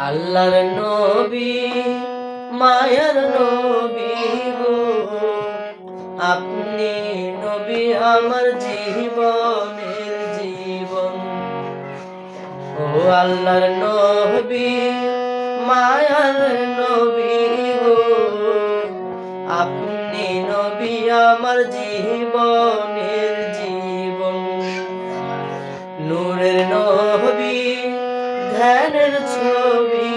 আল্লাহর নবী, মায়ার নবী গো। আপনি নবী আমার জীবনের জীবন। ও আল্লাহর নবী, মায়ার নবী গো। আপনি নবী আমার জীবনের জীবন। নূরের নবী ছবি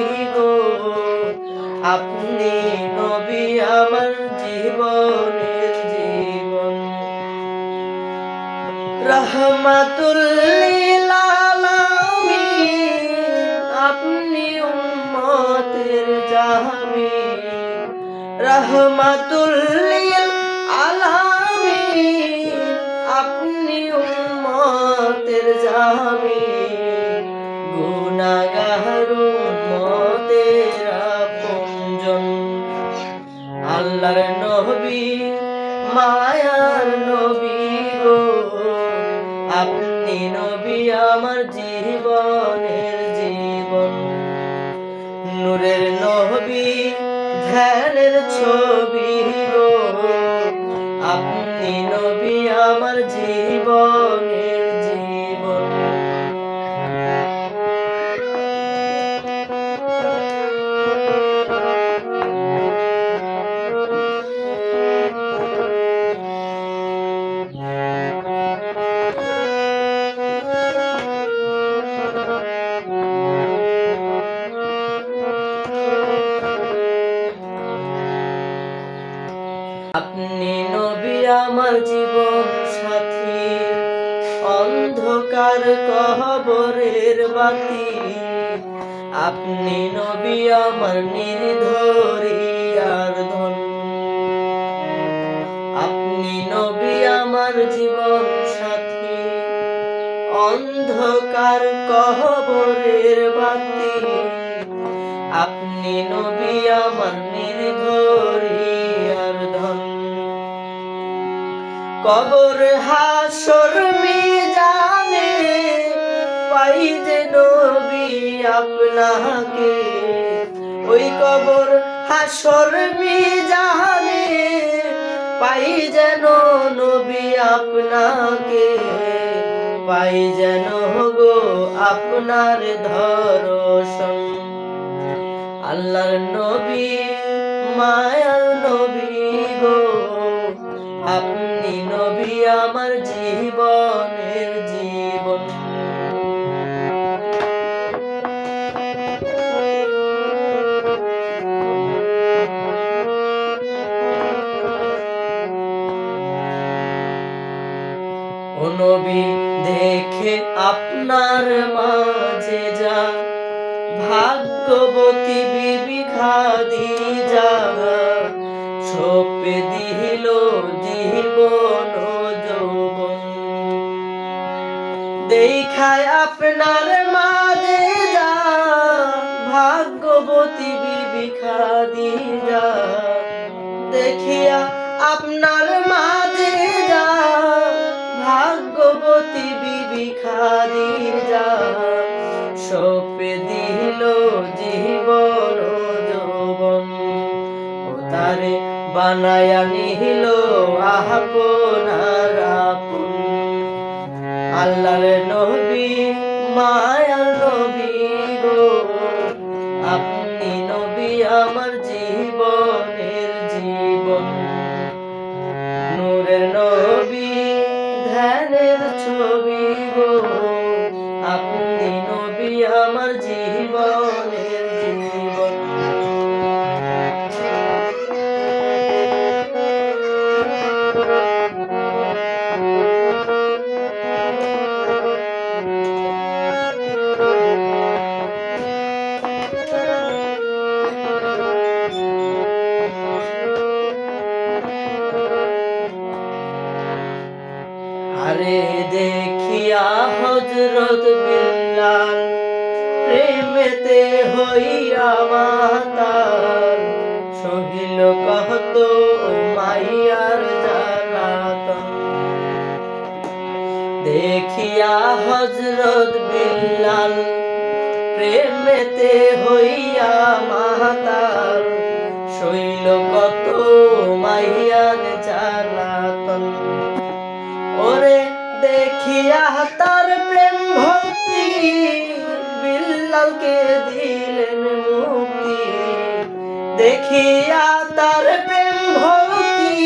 আপনি নবী আমার জীবনের জীবন। রহমাতুল্লিল আপনি উম্মতের জামি রহমাতুল্লিল আলামিন আপনি উম্মতের জামি গুনাগার ছবি আপনি নবী আমার জীবনের আপনি নবী আমার জীবন সাথী। অন্ধকার কহবরের বাতি। আপনি নবী আমার নির্ধরি আর ধন। আপনি নবী আমার জীবন সাথী। অন্ধকার কহবরের বাতি। আপনি নবী আমার নির্ধরি কবর হাসর মিজানে পাই যে নবী আপনাকে। ওই কবর হাসর মিজানে পাই যেন নবী আপনাকে। পাই যেন গো আপনার ধরসন আল্লাহর নবী মায়ার আপনার মাঝে যা ভাগ্যবতী বিবি খাদিজা ছোপে দিল জীবন ও যৌবন। দেখায় আপনার সপে দিল জীবন ও যৌবন। ও তারে বানায়া নিহিল আপন আল্লাহর নবী মায়ার আমার জীবনের প্রেমেতে হইয়া মাতাল, সহিল কহত মাইয়ার জ্বালাতন দেখিয়া হজরত বিল্লাল, প্রেমেতে হইয়া মাতার শৈল কত মাইয়ান জ্বালাতন বিল্লালকে দিলেন মুক্তি। দেখিয়া তার প্রেম ভক্তি,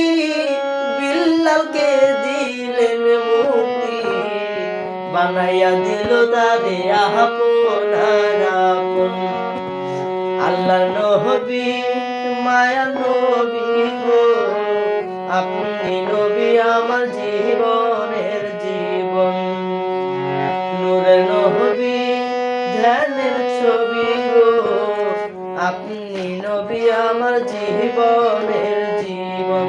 বিল্লালকে দিলেন মুক্তি। বানাইয়া দিল তারে আপনার আপন। আল্লাহ নবী, মায়া নবী আপনি নবী আমার জীবনের জীবন। নূরে নবী ধ্যানের ছবি গো আপনি নবী আমার জীবনের জীবন।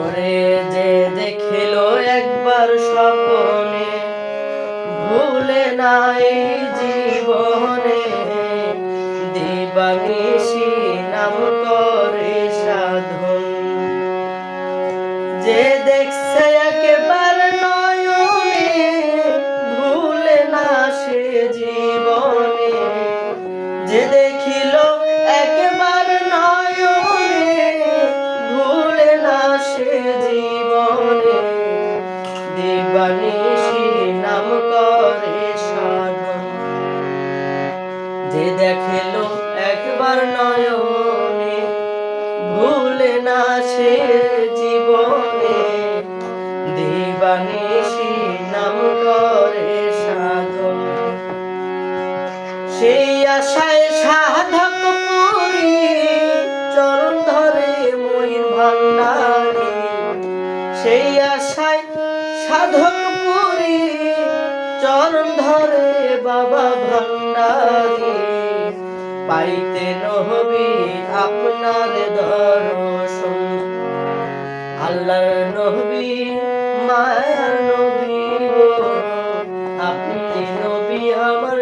ওরে যে দেখিল একবার স্বপনে ভুলে নাই জীবনে। দিবানিশি নাম করে সাধন। যে দেখছে একবার নয়নে দিবানিশি নাম করে সাধন। যে দেখিল একবার নয়নে, ভুলে না সে জীবনে। দিবানিশি নাম করে সাধন। সেই আশায় সাধক পুরী চরণ ধরে ময়ূর ভান্ডারি সেই আশায় সাধক চরণ ধরে বাবা ভণ্ডারি। পাইতে নহবি আপনার দর্শন। আল্লাহর নহবি, মায়ার নবী আপনি নবী আমার